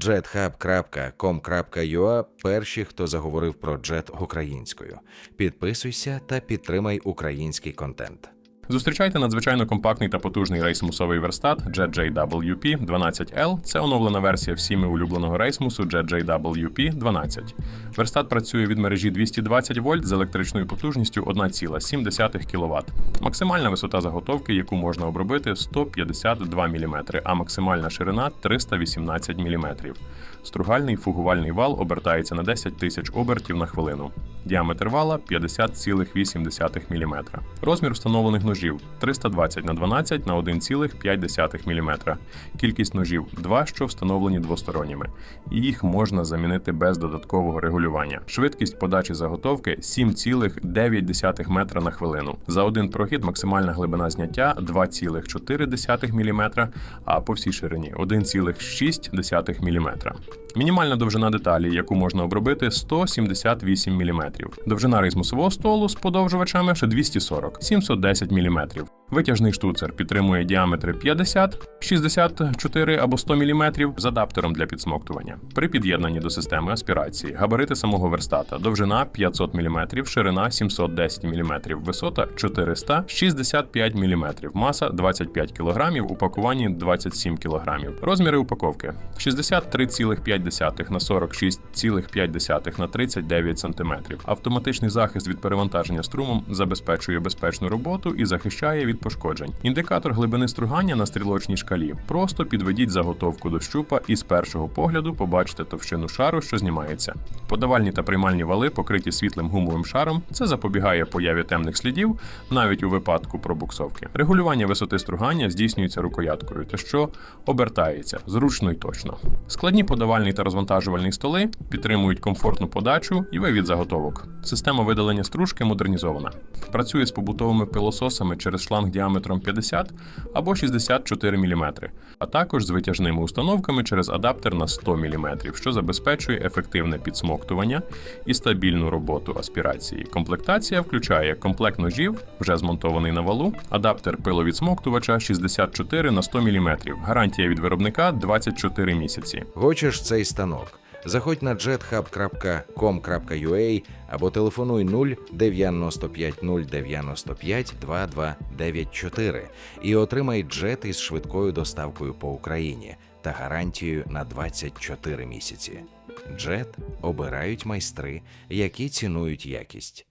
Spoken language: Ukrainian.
jethub.com.ua – перші, хто заговорив про джет українською. Підписуйся та підтримай український контент. Зустрічайте надзвичайно компактний та потужний рейсмусовий верстат JetJWP 12L. Це оновлена версія всіми улюбленого рейсмусу JetJWP 12. Верстат працює від мережі 220 вольт з електричною потужністю 1,7 кВт. Максимальна висота заготовки, яку можна обробити, 152 мм, а максимальна ширина 318 мм. Стругальний фугувальний вал обертається на 10 тисяч обертів на хвилину. Діаметр вала 50,8 мм. Розмір встановлених ножів 320 на 12 на 1,5 мм. Кількість ножів 2, що встановлені двосторонніми. І їх можна замінити без додаткового регулювання. Швидкість подачі заготовки 7,9 метра на хвилину. За один прохід максимальна глибина зняття 2,4 мм, а по всій ширині 1,6 мм. Мінімальна довжина деталі, яку можна обробити, 178 мм. Довжина рейсмусового столу з подовжувачами ще 240 710 мм. Витяжний штуцер підтримує діаметри 50, 64 або 100 мм з адаптером для підсмоктування. При під'єднанні до системи аспірації габарити самого верстата, довжина 500 мм, ширина 710 мм, висота 465 мм, маса 25 кг, упакування 27 кг. Розміри упаковки 63,5 на 46,5 на 39 см. Автоматичний захист від перевантаження струмом забезпечує безпечну роботу і захищає від пошкоджень. Індикатор глибини стругання на стрілочній шкалі. Просто підведіть заготовку до щупа і з першого погляду побачите товщину шару, що знімається. Подавальні та приймальні вали покриті світлим гумовим шаром. Це запобігає появі темних слідів навіть у випадку пробуксовки. Регулювання висоти стругання здійснюється рукояткою, те що обертається зручно і точно. Складні подавальні та розвантажувальні столи підтримують комфортну подачу і вивід заготовок. Система видалення стружки модернізована. Працює з побутовими пилососами через діаметром 50 або 64 мм, а також з витяжними установками через адаптер на 100 мм, що забезпечує ефективне підсмоктування і стабільну роботу аспірації. Комплектація включає комплект ножів, вже змонтований на валу, адаптер пиловідсмоктувача 64 на 100 мм, гарантія від виробника 24 місяці. Хочеш цей станок? Заходь на jethub.com.ua або телефонуй 0 95 095 2294 і отримай джет із швидкою доставкою по Україні та гарантією на 24 місяці. Джет обирають майстри, які цінують якість.